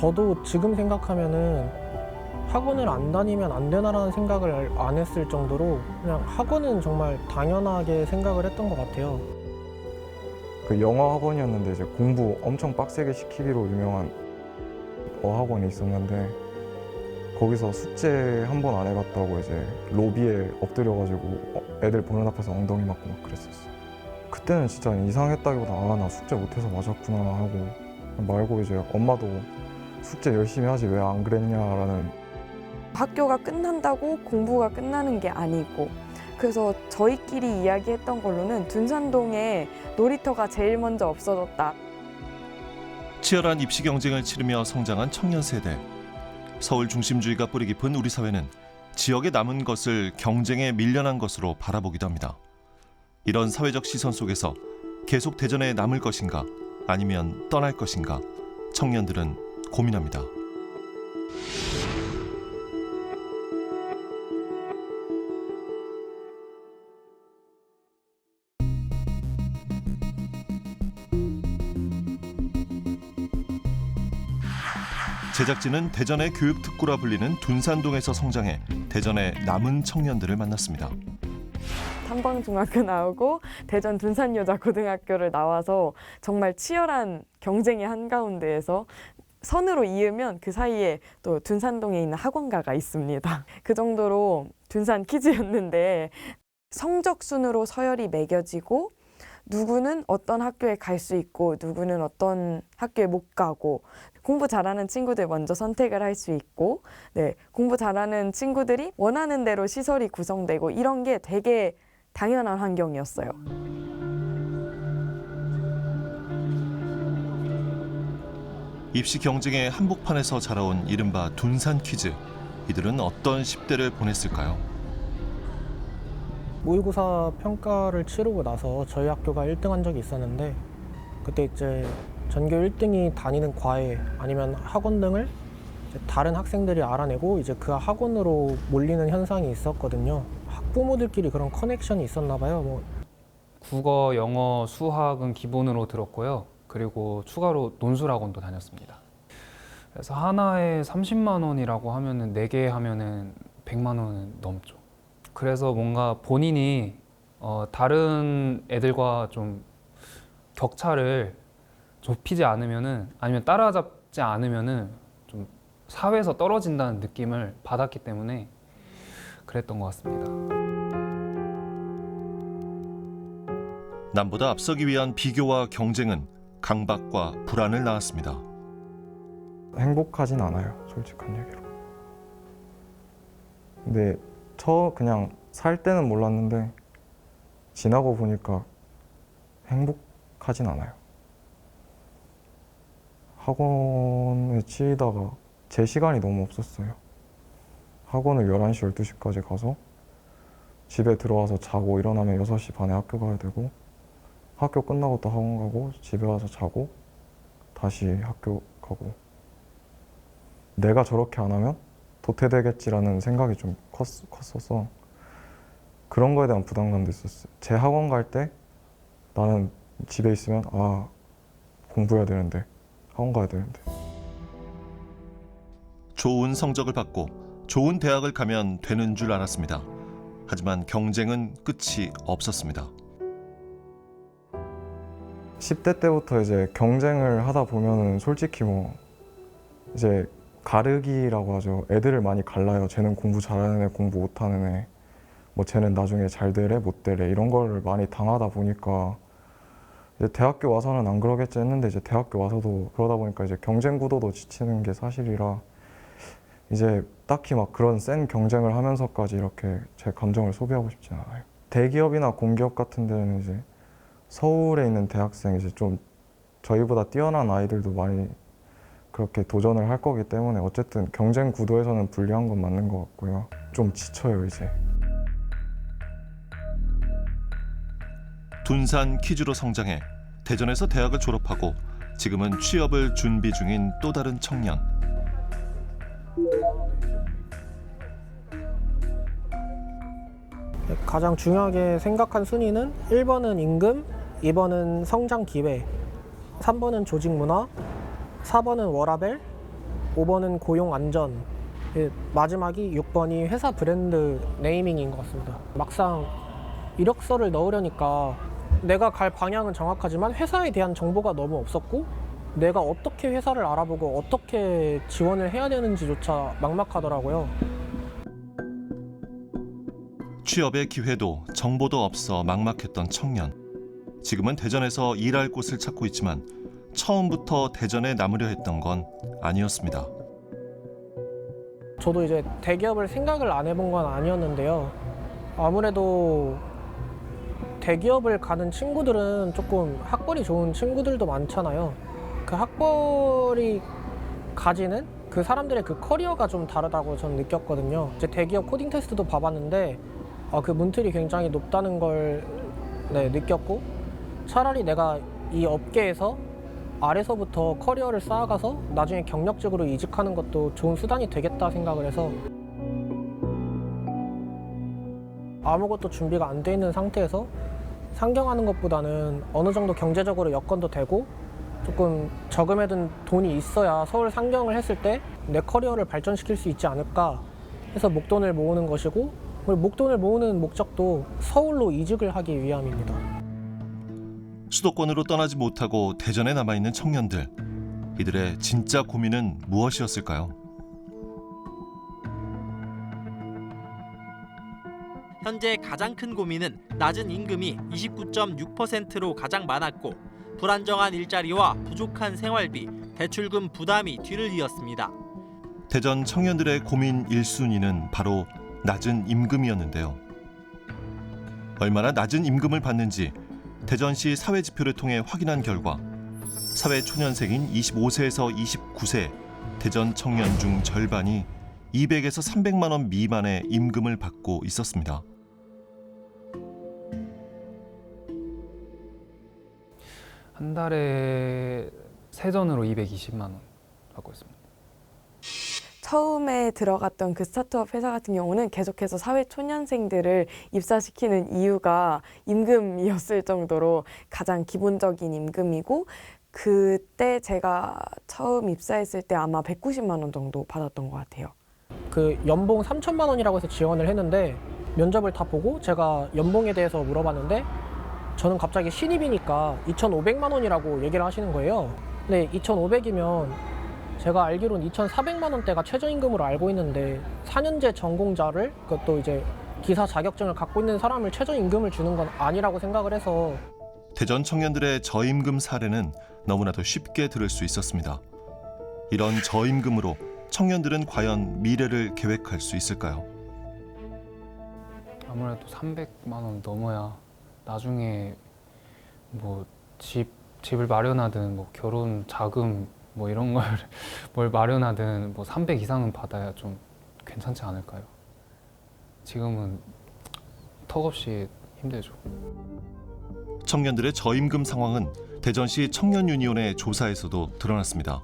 저도 지금 생각하면은 학원을 안 다니면 안 되나라는 생각을 안 했을 정도로 그냥 학원은 정말 당연하게 생각을 했던 것 같아요. 그 영어 학원이었는데 이제 공부 엄청 빡세게 시키기로 유명한 어학원이 있었는데 거기서 숙제 한 번 안 해봤다고 이제 로비에 엎드려가지고 어, 애들 보는 앞에서 엉덩이 맞고 막 그랬었어요. 그때는 진짜 이상했다기보다 아 나 숙제 못해서 맞았구나 하고 말고 이제 엄마도 숙제 열심히 하지 왜 안 그랬냐라는 학교가 끝난다고 공부가 끝나는 게 아니고 그래서 저희끼리 이야기했던 걸로는 둔산동에 놀이터가 제일 먼저 없어졌다. 치열한 입시 경쟁을 치르며 성장한 청년 세대. 서울 중심주의가 뿌리 깊은 우리 사회는 지역에 남은 것을 경쟁에 밀려난 것으로 바라보기도 합니다. 이런 사회적 시선 속에서 계속 대전에 남을 것인가 아니면 떠날 것인가 청년들은 고민합니다. 제작진은 대전의 교육 특구라 불리는 둔산동에서 성장해 대전의 남은 청년들을 만났습니다. 탐방중학교 나오고 대전 둔산여자고등학교를 나와서 정말 치열한 경쟁의 한가운데에서 선으로 이으면 그 사이에 또 둔산동에 있는 학원가가 있습니다. 그 정도로 둔산 키즈였는데 성적 순으로 서열이 매겨지고 누구는 어떤 학교에 갈 수 있고 누구는 어떤 학교에 못 가고 공부 잘하는 친구들 먼저 선택을 할 수 있고 네 공부 잘하는 친구들이 원하는 대로 시설이 구성되고 이런 게 되게 당연한 환경이었어요. 입시 경쟁의 한복판에서 자라온 이른바 둔산 퀴즈. 이들은 어떤 10대를 보냈을까요? 모의고사 평가를 치르고 나서 저희 학교가 1등한 적이 있었는데 그때 이제 전교 1등이 다니는 과외 아니면 학원 등을 다른 학생들이 알아내고 이제 그 학원으로 몰리는 현상이 있었거든요. 학부모들끼리 그런 커넥션이 있었나 봐요. 뭐 국어, 영어, 수학은 기본으로 들었고요. 그리고 추가로 논술학원도 다녔습니다. 그래서 하나에 30만 원이라고 하면은 4개 하면은 100만 원은 넘죠. 그래서 뭔가 본인이 어, 다른 애들과 좀 격차를 좁히지 않으면은 아니면 따라잡지 않으면은 좀 사회에서 떨어진다는 느낌을 받았기 때문에 그랬던 것 같습니다. 남보다 앞서기 위한 비교와 경쟁은 강박과 불안을 낳았습니다. 행복하진 않아요 솔직한 얘기로. 근데 처 그냥 살 때는 몰랐는데 지나고 보니까 행복하진 않아요. 학원에 치이다가 제 시간이 너무 없었어요. 학원을 11시 12시까지 가서 집에 들어와서 자고 일어나면 6시 반에 학교 가야 되고 학교 끝나고 또 학원 가고 집에 와서 자고 다시 학교 가고 내가 저렇게 안 하면 도태되겠지라는 생각이 좀 컸, 컸어서 그런 거에 대한 부담감도 있었어요. 제 학원 갈 때 나는 집에 있으면 아 공부해야 되는데 학원 가야 되는데 좋은 성적을 받고 좋은 대학을 가면 되는 줄 알았습니다. 하지만 경쟁은 끝이 없었습니다. 10대 때부터 이제 경쟁을 하다 보면은 솔직히 뭐 이제 가르기라고 하죠. 애들을 많이 갈라요. 쟤는 공부 잘하는 애, 공부 못하는 애. 뭐 쟤는 나중에 잘 되래, 못 되래 이런 거를 많이 당하다 보니까 이제 대학교 와서는 안 그러겠지 했는데 이제 대학교 와서도 그러다 보니까 이제 경쟁 구도도 지치는 게 사실이라 이제 딱히 막 그런 센 경쟁을 하면서까지 이렇게 제 감정을 소비하고 싶진 않아요. 대기업이나 공기업 같은 데는 이제 서울에 있는 대학생 이제 좀 저희보다 뛰어난 아이들도 많이 그렇게 도전을 할 거기 때문에 어쨌든 경쟁 구도에서는 불리한 건 맞는 것 같고요. 좀 지쳐요 이제. 둔산 퀴즈로 성장해 대전에서 대학을 졸업하고 지금은 취업을 준비 중인 또 다른 청년. 가장 중요하게 생각한 순위는 1번은 임금, 2번은 성장 기회, 3번은 조직 문화, 4번은 워라벨, 5번은 고용 안전, 예, 마지막이 6번이 회사 브랜드 네이밍인 것 같습니다. 막상 이력서를 넣으려니까 내가 갈 방향은 정확하지만 회사에 대한 정보가 너무 없었고 내가 어떻게 회사를 알아보고 어떻게 지원을 해야 되는지조차 막막하더라고요. 취업의 기회도 정보도 없어 막막했던 청년. 지금은 대전에서 일할 곳을 찾고 있지만 처음부터 대전에 남으려 했던 건 아니었습니다. 저도 이제 대기업을 생각을 안 해본 건 아니었는데요. 아무래도 대기업을 가는 친구들은 조금 학벌이 좋은 친구들도 많잖아요. 그 학벌이 가지는 그 사람들의 그 커리어가 좀 다르다고 저는 느꼈거든요. 이제 대기업 코딩 테스트도 봐봤는데 아, 그 문틀이 굉장히 높다는 걸 네, 느꼈고 차라리 내가 이 업계에서 아래서부터 커리어를 쌓아가서 나중에 경력직으로 이직하는 것도 좋은 수단이 되겠다 생각을 해서 아무것도 준비가 안 돼 있는 상태에서 상경하는 것보다는 어느 정도 경제적으로 여건도 되고 조금 저금해 둔 돈이 있어야 서울 상경을 했을 때 내 커리어를 발전시킬 수 있지 않을까 해서 목돈을 모으는 것이고 목돈을 모으는 목적도 서울로 이직을 하기 위함입니다. 수도권으로 떠나지 못하고 대전에 남아 있는 청년들. 이들의 진짜 고민은 무엇이었을까요? 현재 가장 큰 고민은 낮은 임금이 29.6%로 가장 많았고 불안정한 일자리와 부족한 생활비, 대출금 부담이 뒤를 이었습니다. 대전 청년들의 고민 1순위는 바로 낮은 임금이었는데요. 얼마나 낮은 임금을 받는지 대전시 사회지표를 통해 확인한 결과 사회 초년생인 25세에서 29세 대전 청년 중 절반이 200에서 300만 원 미만의 임금을 받고 있었습니다. 한 달에 세전으로 220만 원 받고 있습니다. 처음에 들어갔던 그 스타트업 회사 같은 경우는 계속해서 사회 초년생들을 입사시키는 이유가 임금이었을 정도로 가장 기본적인 임금이고 그때 제가 처음 입사했을 때 아마 190만 원 정도 받았던 것 같아요. 그 연봉 3천만 원이라고 해서 지원을 했는데 면접을 다 보고 제가 연봉에 대해서 물어봤는데 저는 갑자기 신입이니까 2,500만 원이라고 얘기를 하시는 거예요. 근데 2,500이면 제가 알기로는 2,400만 원대가 최저임금으로 알고 있는데 4년제 전공자를 그것도 이제 기사 자격증을 갖고 있는 사람을 최저임금을 주는 건 아니라고 생각을 해서 대전 청년들의 저임금 사례는 너무나도 쉽게 들을 수 있었습니다. 이런 저임금으로 청년들은 과연 미래를 계획할 수 있을까요? 아무래도 300만 원 넘어야 나중에 뭐 집 집을 마련하든 뭐 결혼 자금 뭐 이런 걸 뭘 마련하든 뭐 300 이상은 받아야 좀 괜찮지 않을까요? 지금은 턱없이 힘들죠. 청년들의 저임금 상황은 대전시 청년유니온의 조사에서도 드러났습니다.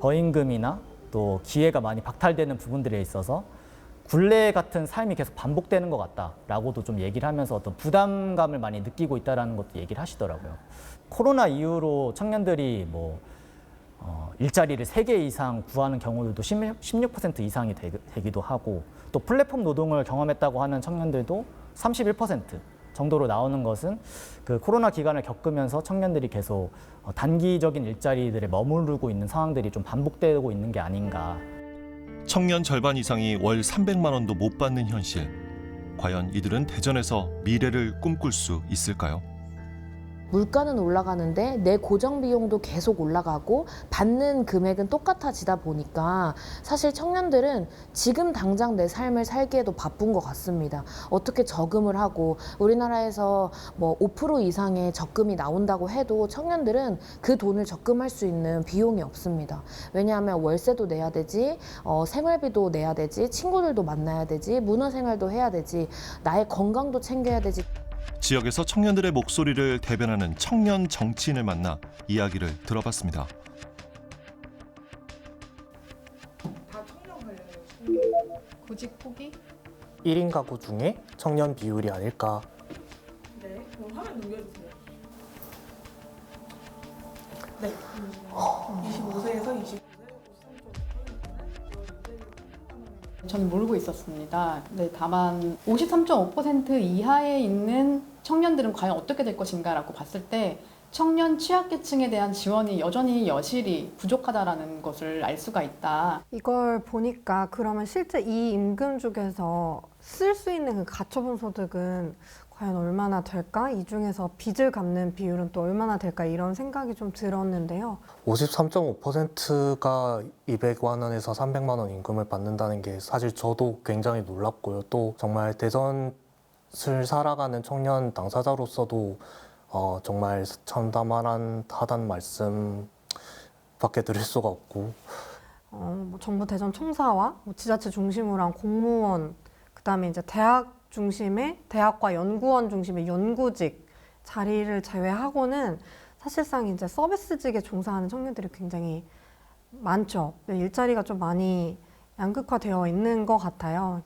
저임금이나 또 기회가 많이 박탈되는 부분들에 있어서 굴레 같은 삶이 계속 반복되는 것 같다라고도 좀 얘기를 하면서 어떤 부담감을 많이 느끼고 있다라는 것도 얘기를 하시더라고요. 코로나 이후로 청년들이 뭐 어, 일자리를 세 개 이상 구하는 경우들도 16% 이상이 되, 되기도 하고 또 플랫폼 노동을 경험했다고 하는 청년들도 31% 정도로 나오는 것은 그 코로나 기간을 겪으면서 청년들이 계속 어, 단기적인 일자리들에 머무르고 있는 상황들이 좀 반복되고 있는 게 아닌가 청년 절반 이상이 월 300만 원도 못 받는 현실. 과연 이들은 대전에서 미래를 꿈꿀 수 있을까요? 물가는 올라가는데 내 고정 비용도 계속 올라가고 받는 금액은 똑같아지다 보니까 사실 청년들은 지금 당장 내 삶을 살기에도 바쁜 것 같습니다. 어떻게 저금을 하고 우리나라에서 뭐 5% 이상의 적금이 나온다고 해도 청년들은 그 돈을 적금할 수 있는 비용이 없습니다. 왜냐하면 월세도 내야 되지, 어, 생활비도 내야 되지, 친구들도 만나야 되지, 문화생활도 해야 되지, 나의 건강도 챙겨야 되지. 지역에서 청년들의 목소리를 대변하는 청년 정치인을 만나 이야기를 들어봤습니다. 구직 포기? 1인 가구 중에 청년 비율이 아닐까 네, 그럼 화면 넘겨주세요. 네. 25세에서 29 저는 모르고 있었습니다. 네, 다만 53.5% 이하에 있는 청년들은 과연 어떻게 될 것인가라고 봤을 때 청년 취약계층에 대한 지원이 여전히 여실히 부족하다라는 것을 알 수가 있다. 이걸 보니까 그러면 실제 이 임금 중에서 쓸 수 있는 그 가처분 소득은 과연 얼마나 될까? 이 중에서 빚을 갚는 비율은 또 얼마나 될까? 이런 생각이 좀 들었는데요. 53.5%가 200만 원에서 300만 원 임금을 받는다는 게 사실 저도 굉장히 놀랍고요. 또 정말 대전을 살아가는 청년 당사자로서도 어, 정말 참담한 하단 말씀밖에 드릴 수가 없고 어, 뭐 정부 대전 총사와 뭐 지자체 중심으로 한 공무원, 그다음에 이제 대학 중심의 대학과 연구원 중심의 연구직 자리를 제외하고는 사실상 이제 서비스직에 종사하는 청년들이 굉장히 많죠. 네, 일자리가 좀 많이 양극화되어 있는 것 같아요.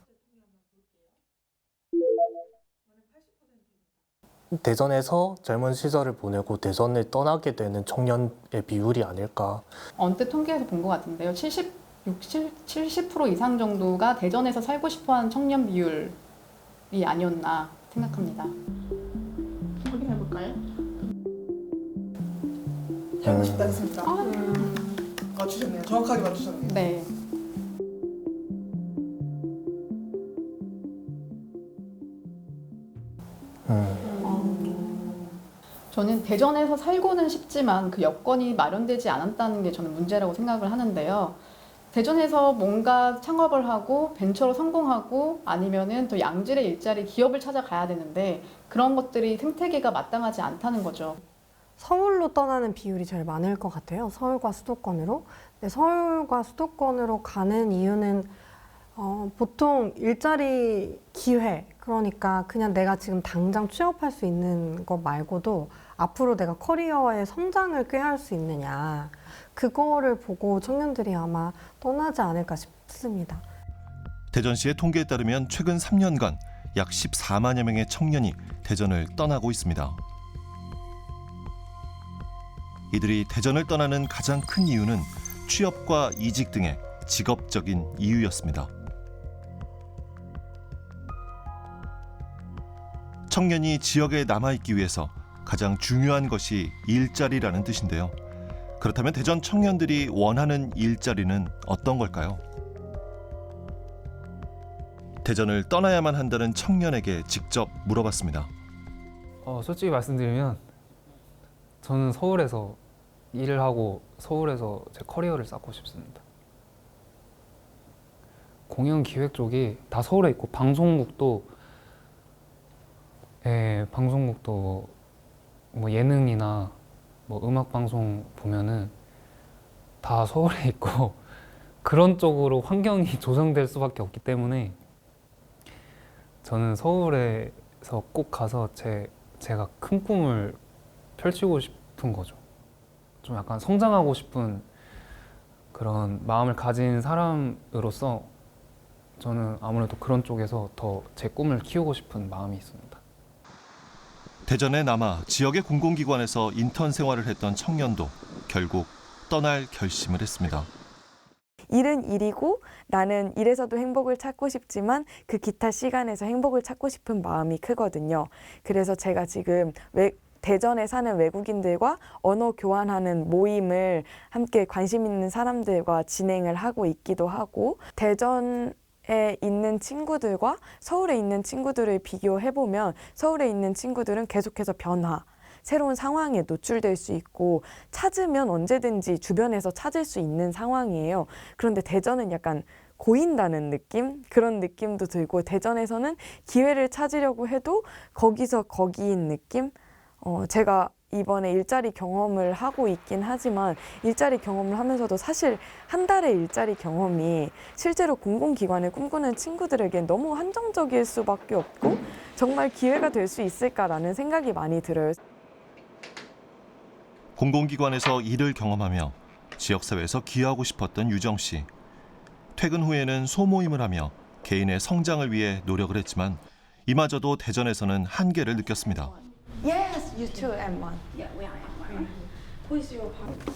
대전에서 젊은 시절을 보내고 대전을 떠나게 되는 청년의 비율이 아닐까 언뜻 통계에서 본 것 같은데요. 70, 60, 70% 이상 정도가 대전에서 살고 싶어 하는 청년 비율 이 아니었나 생각합니다. 확인해 볼까요? 음. 하고 싶다 했습니다. 맞추셨네요. 정확하게 맞추셨네요. 네. 음, 저는 대전에서 살고는 싶지만 그 여건이 마련되지 않았다는 게 저는 문제라고 생각을 하는데요. 대전에서 뭔가 창업을 하고 벤처로 성공하고 아니면은 또 양질의 일자리 기업을 찾아가야 되는데 그런 것들이 생태계가 마땅하지 않다는 거죠. 서울로 떠나는 비율이 제일 많을 것 같아요. 서울과 수도권으로. 근데 서울과 수도권으로 가는 이유는 어, 보통 일자리 기회, 그러니까 그냥 내가 지금 당장 취업할 수 있는 것 말고도 앞으로 내가 커리어의 성장을 꾀할 수 있느냐. 그거를 보고 청년들이 아마 떠나지 않을까 싶습니다. 대전시의 통계에 따르면 최근 3년간 약 14만여 명의 청년이 대전을 떠나고 있습니다. 이들이 대전을 떠나는 가장 큰 이유는 취업과 이직 등의 직업적인 이유였습니다. 청년이 지역에 남아있기 위해서 가장 중요한 것이 일자리라는 뜻인데요. 그렇다면 대전 청년들이 원하는 일자리는 어떤 걸까요? 대전을 떠나야만 한다는 청년에게 직접 물어봤습니다. 어, 솔직히 말씀드리면 저는 서울에서 일을 하고 서울에서 제 커리어를 쌓고 싶습니다. 공연 기획 쪽이 다 서울에 있고 방송국도 예, 방송국도 뭐 예능이나 뭐 음악 방송 보면은 다 서울에 있고 그런 쪽으로 환경이 조성될 수밖에 없기 때문에 저는 서울에서 꼭 가서 제 제가 큰 꿈을 펼치고 싶은 거죠. 좀 약간 성장하고 싶은 그런 마음을 가진 사람으로서 저는 아무래도 그런 쪽에서 더 제 꿈을 키우고 싶은 마음이 있습니다. 대전에 남아 지역의 공공기관에서 인턴 생활을 했던 청년도 결국 떠날 결심을 했습니다. 일은 일이고 나는 일에서도 행복을 찾고 싶지만 그 기타 시간에서 행복을 찾고 싶은 마음이 크거든요. 그래서 제가 지금 외, 대전에 사는 외국인들과 언어 교환하는 모임을 함께 관심 있는 사람들과 진행을 하고 있기도 하고 대전 에 있는 친구들과 서울에 있는 친구들을 비교해 보면 서울에 있는 친구들은 계속해서 변화 새로운 상황에 노출될 수 있고 찾으면 언제든지 주변에서 찾을 수 있는 상황이에요. 그런데 대전은 약간 고인다는 느낌? 그런 느낌도 들고 대전에서는 기회를 찾으려고 해도 거기서 거기인 느낌? 어, 제가 이번에 일자리 경험을 하고 있긴 하지만 일자리 경험을 하면서도 사실 한 달의 일자리 경험이 실제로 공공기관을 꿈꾸는 친구들에겐 너무 한정적일 수밖에 없고 정말 기회가 될 수 있을까라는 생각이 많이 들어요. 공공기관에서 일을 경험하며 지역사회에서 기여하고 싶었던 유정 씨. 퇴근 후에는 소모임을 하며 개인의 성장을 위해 노력을 했지만 이마저도 대전에서는 한계를 느꼈습니다. Yes, you too, M1. Yeah, we are M1. Mm-hmm. Who is your partner?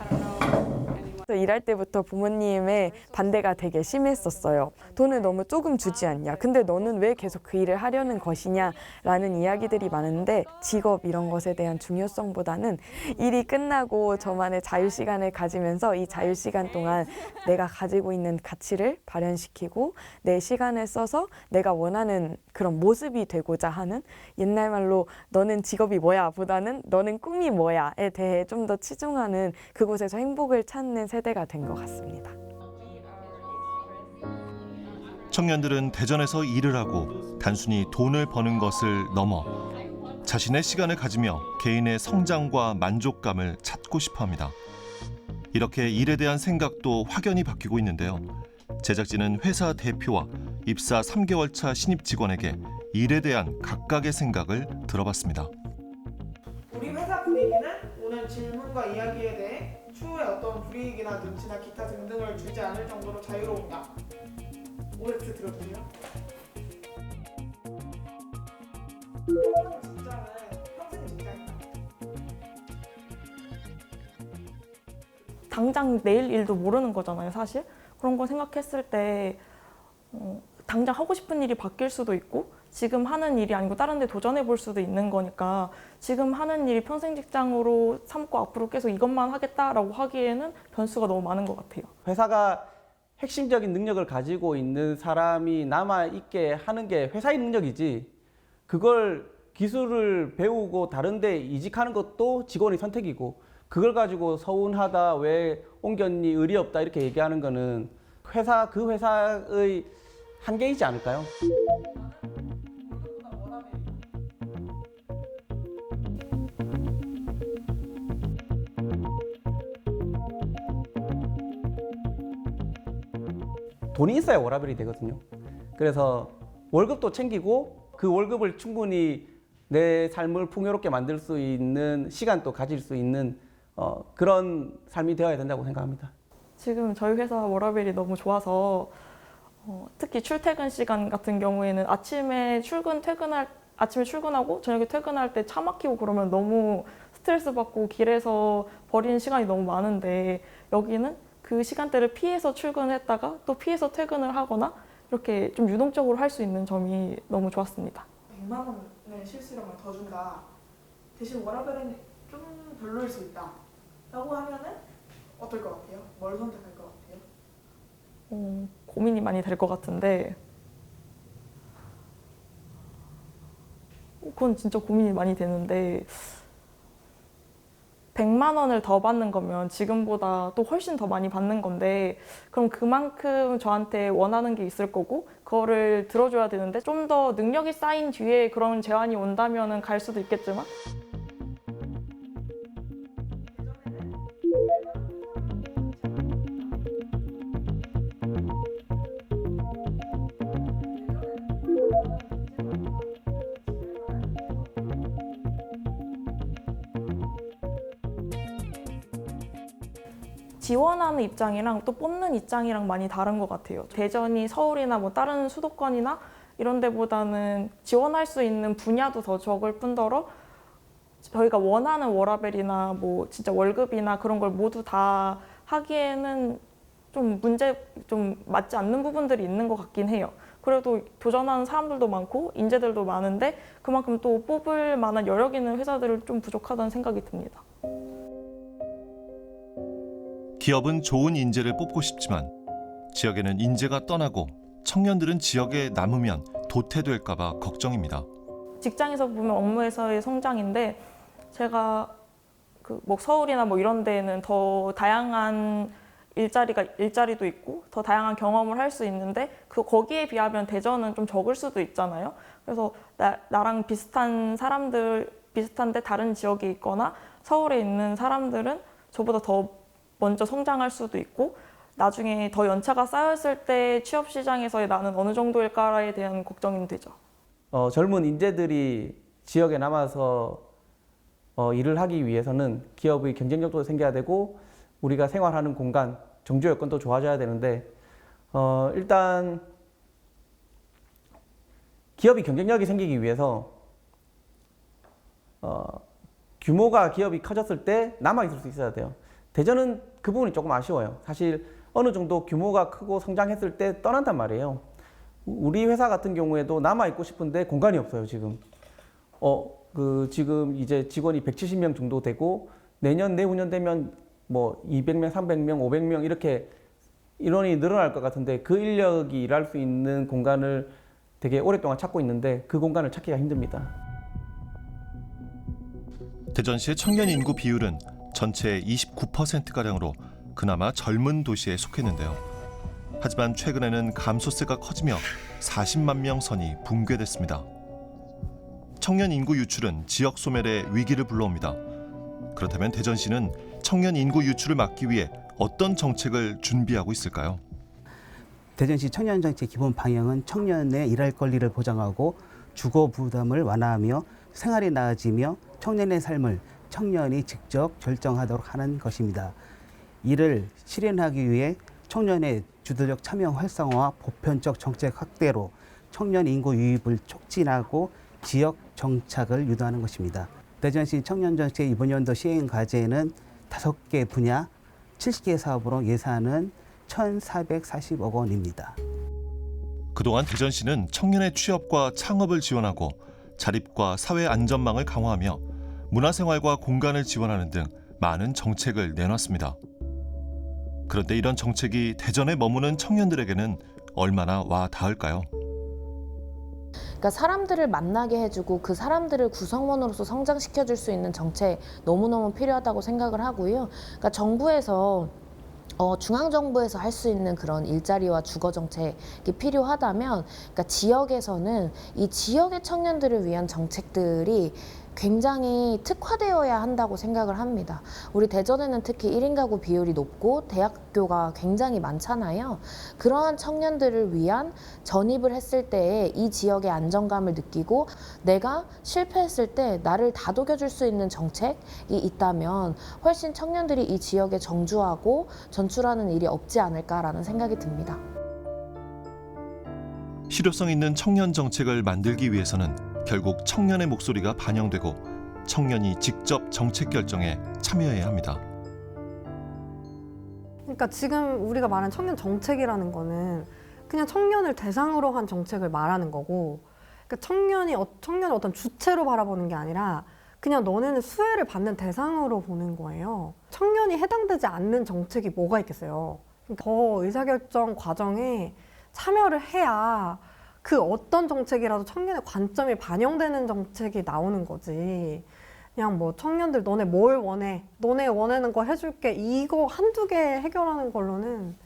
I don't know. 일할 때부터 부모님의 반대가 되게 심했었어요. 돈을 너무 조금 주지 않냐. 근데 너는 왜 계속 그 일을 하려는 것이냐 라는 이야기들이 많은데 직업 이런 것에 대한 중요성보다는 일이 끝나고 저만의 자유 시간을 가지면서 이 자유 시간 동안 내가 가지고 있는 가치를 발현시키고 내 시간을 써서 내가 원하는 그런 모습이 되고자 하는 옛날 말로 너는 직업이 뭐야 보다는 너는 꿈이 뭐야에 대해 좀 더 치중하는 그곳에서 행복을 찾는 세대가 된 것 같습니다. 청년들은 대전에서 일을 하고 단순히 돈을 버는 것을 넘어 자신의 시간을 가지며 개인의 성장과 만족감을 찾고 싶어 합니다. 이렇게 일에 대한 생각도 확연히 바뀌고 있는데요. 제작진은 회사 대표와 입사 3개월 차 신입 직원에게 일에 대한 각각의 생각을 들어봤습니다. 우리 회사 분위기는 오늘 질문과 이야기에 대해 추후에 어떤 불이익이나 눈치나 기타 등등을 주지 않을 정도로 자유로운가? OX 들어보세요. 당장 내일 일도 모르는 거잖아요, 사실. 그런 거 생각했을 때 어, 당장 하고 싶은 일이 바뀔 수도 있고 지금 하는 일이 아니고 다른 데 도전해 볼 수도 있는 거니까 지금 하는 일이 평생 직장으로 삼고 앞으로 계속 이것만 하겠다라고 하기에는 변수가 너무 많은 것 같아요. 회사가 핵심적인 능력을 가지고 있는 사람이 남아 있게 하는 게 회사의 능력이지 그걸 기술을 배우고 다른 데 이직하는 것도 직원의 선택이고 그걸 가지고 서운하다 왜 옮겼니 의리 없다 이렇게 얘기하는 거는 회사 그 회사의 한계이지 않을까요? 돈이 있어야 워라벨이 되거든요. 그래서 월급도 챙기고 그 월급을 충분히 내 삶을 풍요롭게 만들 수 있는 시간도 가질 수 있는 어, 그런 삶이 되어야 된다고 생각합니다. 지금 저희 회사 워라벨이 너무 좋아서 어, 특히 출퇴근 시간 같은 경우에는 아침에 출근 퇴근할 아침에 출근하고 저녁에 퇴근할 때 차 막히고 그러면 너무 스트레스 받고 길에서 버리는 시간이 너무 많은데 여기는 그 시간대를 피해서 출근했다가 또 피해서 퇴근을 하거나 이렇게 좀 유동적으로 할 수 있는 점이 너무 좋았습니다. 100만 원의 실수령을 더 준다. 대신 워라벨은 좀 별로일 수 있다. 라고 하면은 어떨 것 같아요? 뭘 선택할 것 같아요? 어, 고민이 많이 될 것 같은데 그건 진짜 고민이 많이 되는데 100만 원을 더 받는 거면 지금보다 또 훨씬 더 많이 받는 건데 그럼 그만큼 저한테 원하는 게 있을 거고 그거를 들어줘야 되는데 좀 더 능력이 쌓인 뒤에 그런 제안이 온다면은 갈 수도 있겠지만 지원하는 입장이랑 또 뽑는 입장이랑 많이 다른 것 같아요. 대전이 서울이나 뭐 다른 수도권이나 이런 데보다는 지원할 수 있는 분야도 더 적을 뿐더러 저희가 원하는 워라벨이나 뭐 진짜 월급이나 그런 걸 모두 다 하기에는 좀 문제 좀 맞지 않는 부분들이 있는 것 같긴 해요. 그래도 도전하는 사람들도 많고 인재들도 많은데 그만큼 또 뽑을 만한 여력 있는 회사들은 좀 부족하다는 생각이 듭니다. 기업은 좋은 인재를 뽑고 싶지만 지역에는 인재가 떠나고 청년들은 지역에 남으면 도태될까봐 걱정입니다. 직장에서 보면 업무에서의 성장인데 제가 그 뭐 서울이나 뭐 이런 데에는 더 다양한 일자리가 일자리도 있고 더 다양한 경험을 할 수 있는데 그 거기에 비하면 대전은 좀 적을 수도 있잖아요. 그래서 나, 나랑 비슷한 사람들 비슷한데 다른 지역에 있거나 서울에 있는 사람들은 저보다 더 먼저 성장할 수도 있고 나중에 더 연차가 쌓였을 때 취업 시장에서의 나는 어느 정도일까에 대한 걱정이 되죠. 어, 젊은 인재들이 지역에 남아서 어, 일을 하기 위해서는 기업의 경쟁력도 생겨야 되고 우리가 생활하는 공간, 정주 여건도 좋아져야 되는데 어, 일단 기업이 경쟁력이 생기기 위해서 어, 규모가 기업이 커졌을 때 남아 있을 수 있어야 돼요. 대전은 그 부분이 조금 아쉬워요. 사실 어느 정도 규모가 크고 성장했을 때 떠난단 말이에요. 우리 회사 같은 경우에도 남아 있고 싶은데 공간이 없어요 지금. 어 그 지금 이제 직원이 170명 정도 되고 내년 내후년 되면 뭐 200명, 300명, 500명 이렇게 인원이 늘어날 것 같은데 그 인력이 일할 수 있는 공간을 되게 오랫동안 찾고 있는데 그 공간을 찾기가 힘듭니다. 대전시의 청년 인구 비율은 전체의 29%가량으로 그나마 젊은 도시에 속했는데요. 하지만 최근에는 감소세가 커지며 40만 명 선이 붕괴됐습니다. 청년 인구 유출은 지역 소멸의 위기를 불러옵니다. 그렇다면 대전시는 청년 인구 유출을 막기 위해 어떤 정책을 준비하고 있을까요? 대전시 청년 정책 기본 방향은 청년의 일할 권리를 보장하고 주거 부담을 완화하며 생활이 나아지며 청년의 삶을 청년이 직접 결정하도록 하는 것입니다. 이를 실현하기 위해 청년의 주도적 참여 활성화와 보편적 정책 확대로 청년 인구 유입을 촉진하고 지역 정착을 유도하는 것입니다. 대전시 청년정책 이번 연도 시행 과제는 다섯 개 분야 70개 사업으로 예산은 1,440억 원입니다. 그동안 대전시는 청년의 취업과 창업을 지원하고 자립과 사회 안전망을 강화하며 문화생활과 공간을 지원하는 등 많은 정책을 내놨습니다. 그런데 이런 정책이 대전에 머무는 청년들에게는 얼마나 와 닿을까요? 그러니까 사람들을 만나게 해주고 그 사람들을 구성원으로서 성장시켜줄 수 있는 정책 너무너무 필요하다고 생각을 하고요. 그러니까 정부에서 어, 중앙정부에서 할 수 있는 그런 일자리와 주거 정책이 필요하다면, 그러니까 지역에서는 이 지역의 청년들을 위한 정책들이 굉장히 특화되어야 한다고 생각을 합니다. 우리 대전에는 특히 1인 가구 비율이 높고 대학교가 굉장히 많잖아요. 그러한 청년들을 위한 전입을 했을 때에 이 지역의 안정감을 느끼고 내가 실패했을 때 나를 다독여줄 수 있는 정책이 있다면 훨씬 청년들이 이 지역에 정주하고 전출하는 일이 없지 않을까라는 생각이 듭니다. 실효성 있는 청년 정책을 만들기 위해서는 결국 청년의 목소리가 반영되고 청년이 직접 정책 결정에 참여해야 합니다. 그러니까 지금 우리가 말하는 청년 정책이라는 거는 그냥 청년을 대상으로 한 정책을 말하는 거고 그러니까 청년이 어, 청년을 어떤 주체로 바라보는 게 아니라 그냥 너네는 수혜를 받는 대상으로 보는 거예요. 청년이 해당되지 않는 정책이 뭐가 있겠어요. 그러니까 더 의사결정 과정에 참여를 해야 그 어떤 정책이라도 청년의 관점이 반영되는 정책이 나오는 거지. 그냥 뭐 청년들 너네 뭘 원해? 너네 원하는 거 해줄게. 이거 한두 개 해결하는 걸로는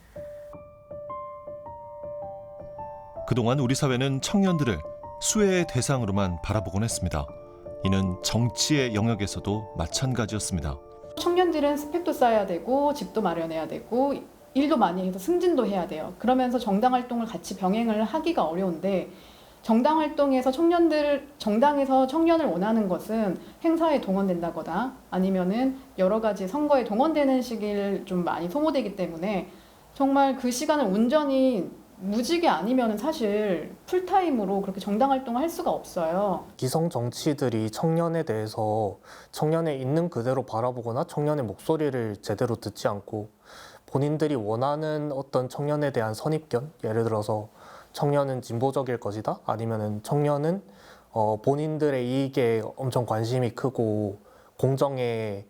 그동안 우리 사회는 청년들을 수혜의 대상으로만 바라보곤 했습니다. 이는 정치의 영역에서도 마찬가지였습니다. 청년들은 스펙도 쌓아야 되고 집도 마련해야 되고 일도 많이 해서 승진도 해야 돼요. 그러면서 정당 활동을 같이 병행을 하기가 어려운데 정당 활동에서 청년들 정당에서 청년을 원하는 것은 행사에 동원된다거나 아니면은 여러 가지 선거에 동원되는 시기를 좀 많이 소모되기 때문에 정말 그 시간을 온전히 무직이 아니면은 사실 풀타임으로 그렇게 정당 활동을 할 수가 없어요. 기성 정치들이 청년에 대해서 청년의 있는 그대로 바라보거나 청년의 목소리를 제대로 듣지 않고 본인들이 원하는 어떤 청년에 대한 선입견, 예를 들어서 청년은 진보적일 것이다, 아니면은 청년은 어, 본인들의 이익에 엄청 관심이 크고 공정에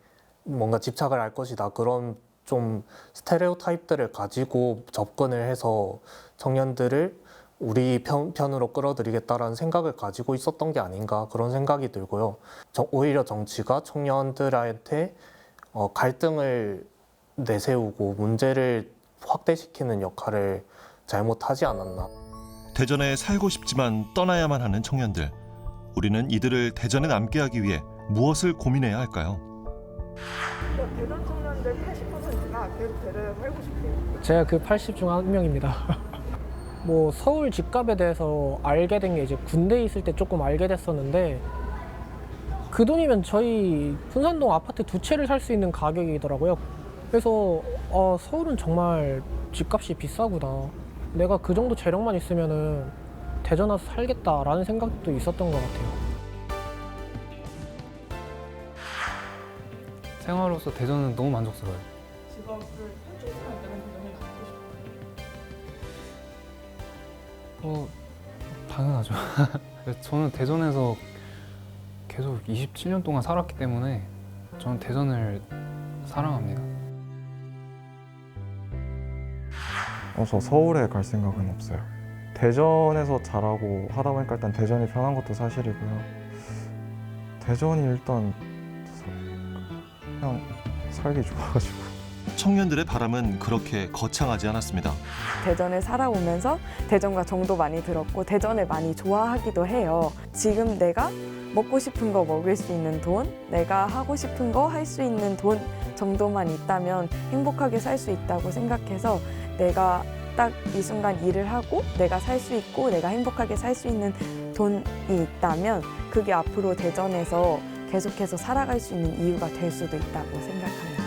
뭔가 집착을 할 것이다 그런 좀 스테레오 타입들을 가지고 접근을 해서 청년들을 우리 편, 편으로 끌어들이겠다라는 생각을 가지고 있었던 게 아닌가 그런 생각이 들고요. 저- 오히려 정치가 청년들한테 어, 갈등을 내세우고 문제를 확대시키는 역할을 잘못하지 않았나. 대전에 살고 싶지만 떠나야만 하는 청년들. 우리는 이들을 대전에 남게 하기 위해 무엇을 고민해야 할까요? 대전 청년들 80%가 계속 대전에 살고 싶대요. 제가 그 80 중 한 명입니다. 뭐 서울 집값에 대해서 알게 된 게 이제 군대에 있을 때 조금 알게 됐었는데 그 돈이면 저희 분산동 아파트 두 채를 살 수 있는 가격이더라고요. 그래서 어, 서울은 정말 집값이 비싸구나. 내가 그 정도 재력만 있으면은 대전 와서 살겠다라는 생각도 있었던 것 같아요. 생활로서 대전은 너무 만족스러워요. 직업을 싶어요. 어, 당연하죠. 저는 대전에서 계속 27년 동안 살았기 때문에 저는 대전을 사랑합니다. 저 서울에 갈 생각은 없어요. 대전에서 자라고 하다 보니까 일단 대전이 편한 것도 사실이고요. 대전이 일단 그냥 살기 좋아가지고. 청년들의 바람은 그렇게 거창하지 않았습니다. 대전에 살아오면서 대전과 정도 많이 들었고 대전을 많이 좋아하기도 해요. 지금 내가 먹고 싶은 거 먹을 수 있는 돈, 내가 하고 싶은 거 할 수 있는 돈 정도만 있다면 행복하게 살 수 있다고 생각해서 내가 딱 이 순간 일을 하고 내가 살 수 있고 내가 행복하게 살 수 있는 돈이 있다면 그게 앞으로 대전에서 계속해서 살아갈 수 있는 이유가 될 수도 있다고 생각합니다.